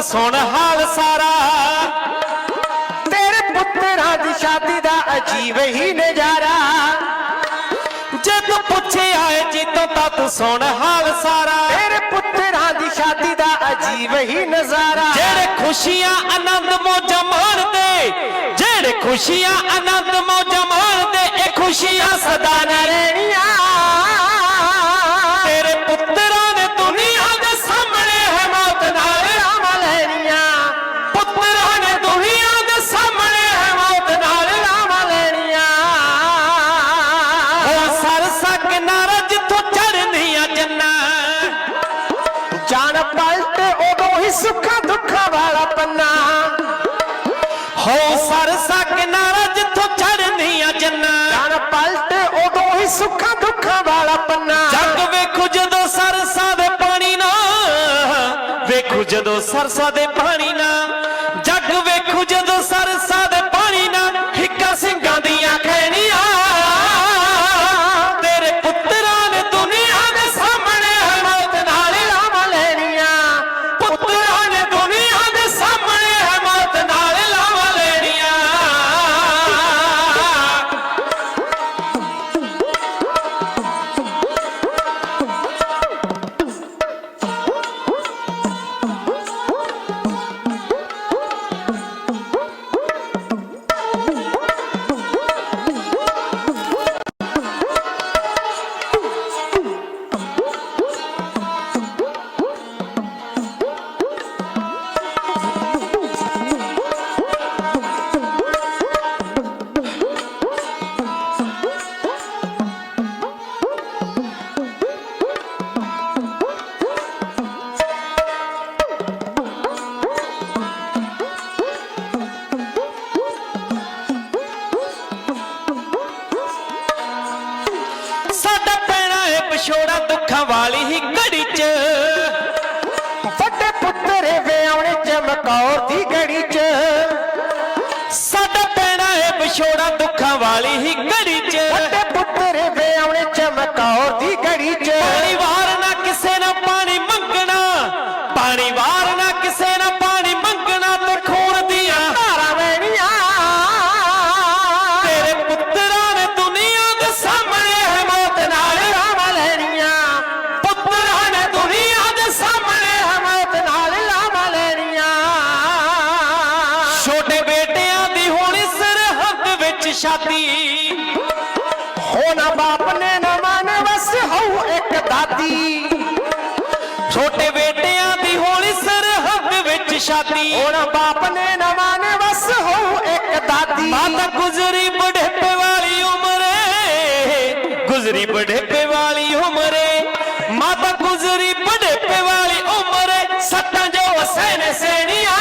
ਤੂੰ ਸੁਣ ਹਾਲ ਸਾਰਾ। ਤੇਰੇ ਪੁੱਤਰਾਂ ਦੀ ਸ਼ਾਦੀ ਦਾ ਅਜੀਬ ਹੀ ਨਜ਼ਾਰਾ। ਜੇ ਪੁੱਛਿਆ ਏ ਜੀਤੋ ਤਾਂ ਤੂੰ ਸੁਣ ਹਾਲ ਸਾਰਾ। ਤੇਰੇ ਪੁੱਤਰਾਂ ਦੀ ਸ਼ਾਦੀ ਦਾ ਅਜੀਬ ਹੀ ਨਜ਼ਾਰਾ। ਜਿਹੜੇ ਖੁਸ਼ੀਆਂ ਆਨੰਦ ਮੌਜਾਂ ਮਾਣਦੇ, ਜਿਹੜੇ ਖੁਸ਼ੀਆਂ ਆਨੰਦ ਮੌਜਾਂ ਮਾਣਦੇ, ਇਹ ਖੁਸ਼ੀਆਂ ਸਦਾ ਨਾ ਵਾਲਾ ਪੰਨਾ। ਹੋ ਸਰਸਾ ਕਿਨਾਰਾ ਜਿੱਥੋਂ ਚੜ੍ਹਨੀਆਂ ਜੰਨਾ। ਜਾਣ ਪਲਟ ਉਦੋਂ ਹੀ ਸੁੱਖਾਂ ਦੁੱਖਾਂ ਵਾਲਾ ਪੰਨਾ। ਜੱਗ ਵੇਖੋ ਜਦੋਂ ਸਰਸਾ ਦੇ ਪਾਣੀ ਨਾ ਵੇਖੋ ਜਦੋਂ ਸਰਸਾ ਦੇ ਪਾਣੀ ਨਾ रखवाली ਛੋਟੇ ਬੇਟਿਆਂ ਦੀ ਹੋਣੀ ਸਰਹੱਦ ਵਿੱਚ ਸ਼ਾਦੀ ਹੋਣਾ ਬਾਪ ਨੇ ਨਾ ਮਨ ਵਸ ਹੋਊ ਇੱਕ ਦਾਦੀ ਛੋਟੇ ਬੇਟਿਆਂ ਦੀ ਹੋਣੀ ਸਰਹੱਦ ਵਿੱਚ ਸ਼ਾਦੀ ਹੋਣਾ ਬਾਪ ਨੇ ਨਾ ਮਨ ਵਸ ਹੋਊ ਇੱਕ ਦਾਦੀ ਮਾਤਾ ਗੁਜ਼ਰੀ ਬੁਢੇਪੇ ਵਾਲੀ ਉਮਰੇ ਗੁਜ਼ਰੀ ਬੁਢੇਪੇ ਵਾਲੀ ਉਮਰੇ ਮਾਤਾ ਗੁਜ਼ਰੀ ਬੁਢੇਪੇ ਵਾਲੀ ਉਮਰੇ ਸੱਤਾਂ ਜੋ ਸੈਨ ਸੈਣੀਆਂ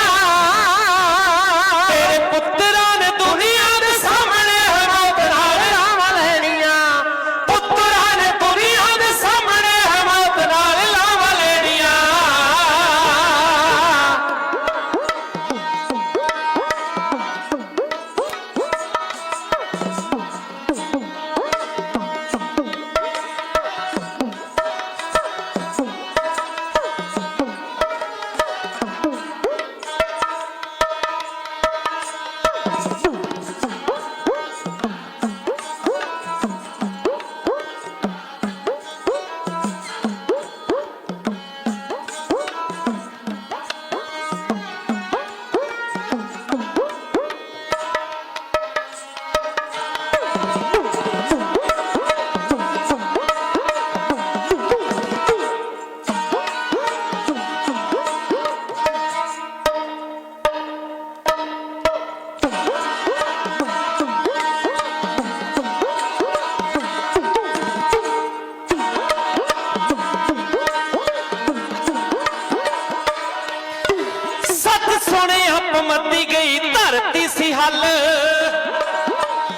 ਧਰਤੀ ਹੱਲ।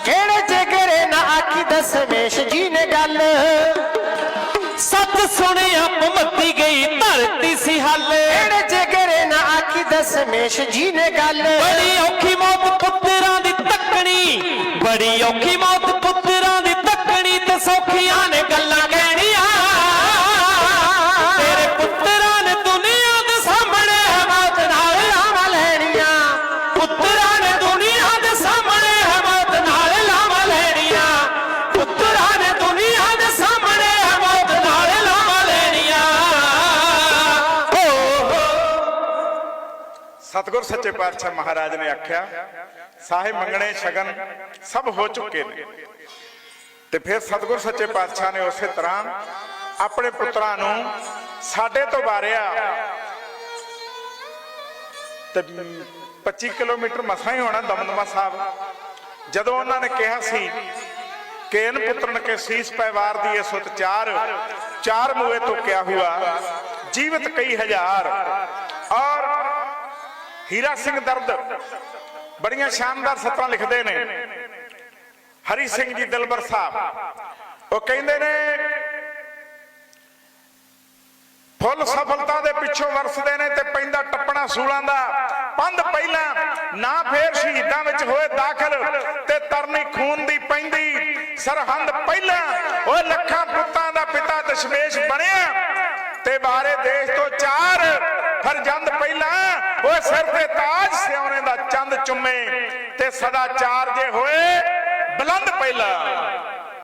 ਕਿਹੜੇ ਜਿਗਰੇ ਨਾ ਆਖੀ ਦਸਵੇਸ਼ ਜੀ ਨੇ ਗੱਲ। ਸੱਤ ਸੋਹਣੇ ਹੱਪਮਤੀ ਗਈ, ਧਰਤੀ ਸੀ ਹੱਲ। ਕਿਹੜੇ ਜਿਗਰੇ ਨਾ ਆਖੀ ਦਸਵੇਸ਼ ਜੀ ਨੇ ਗੱਲ। ਬੜੀ ਔਖੀ ਮੌਤ ਪੁੱਤਰਾਂ ਦੀ ਤੱਕਣੀ, ਬੜੀ ਔਖੀ ਮੌਤ ਸਤਿਗੁਰ ਸੱਚੇ ਪਾਤਸ਼ਾਹ ਮਹਾਰਾਜ ਨੇ ਆਖਿਆ, ਸਾਹਿਬ ਮੰਗਣੇ ਸ਼ਗਨ ਸਭ ਹੋ ਚੁੱਕੇ ਨੇ। ਤੇ ਫਿਰ ਸਤਿਗੁਰ ਸੱਚੇ ਪਾਤਸ਼ਾਹ ਨੇ ਉਸੇ ਤਰ੍ਹਾਂ ਆਪਣੇ ਪੁੱਤਰਾਂ ਨੂੰ ਸਾਡੇ ਤੋਂ ਵਾਰਿਆ ਤੇ 25 ਕਿਲੋਮੀਟਰ ਮਸਾਂ ਹੀ ਹੋਣਾ ਦਮਦਮਾ ਸਾਹਿਬ। ਜਦੋਂ ਉਹਨਾਂ ਨੇ ਕਿਹਾ ਸੀ ਕਿ ਇਨ ਪੁੱਤਰਨ ਕੇ ਸੀਸ ਪੈਵਾਰ ਦੀ ਇਹ ਸੁਤ ਚਾਰ ਚਾਰ ਮੂਏ ਤੋਂ ਕਿਆ ਹੁਆ? ਜੀਵਤ ਕਈ ਹਜ਼ਾਰ। ਹੀਰਾ ਸਿੰਘ ਦਰਦ। ਬੜੀਆਂ ਸ਼ਾਨਦਾਰ ਸਤਰਾਂ ਲਿਖਦੇ ਨੇ। ਹਰੀ ਸਿੰਘ ਜੀ ਦਿਲਬਰ ਸਾਹਿਬ। ਉਹ ਕਹਿੰਦੇ ਨੇ, ਫੁੱਲ ਸਫਲਤਾ ਦੇ ਪਿੱਛੋਂ ਵਰਸਦੇ ਨੇ ਤੇ ਪੈਂਦਾ ਟੱਪਣਾ ਸੂਲਾਂ ਦਾ। ਪੰਧ ਪਹਿਲਾਂ ਨਾ ਫੇਰ ਸ਼ਹੀਦਾਂ ਵਿੱਚ ਹੋਏ ਦਾਖਲ ਤੇ ਤਰਨੀ ਖੂਨ ਦੀ ਪੈਂਦੀ। ਸਰਹੰਦ ਪਹਿਲਾਂ ਓਏ ਲੱਖਾਂ ਪੁੱਤਾਂ ਦਾ ਪਿਤਾ ਦਸ਼ਮੇਸ਼ ਬਣਿਆ। ਤੇ ਬਾਰੇ ਦੇਸ਼ ਤੋਂ ਚਾਰ ਫਰਜੰਦ ਪਹਿਲਾਂ ਉਹ ਸਿਰ ਤੇ ਤਾਜ ਸਿਉਣੇ ਦਾ ਚੰਦ ਚੁੰਮੇ ਤੇ ਸਦਾ ਚਾਰ ਜੇ ਹੋਏ ਬੁਲੰਦ ਪਹਿਲਾਂ।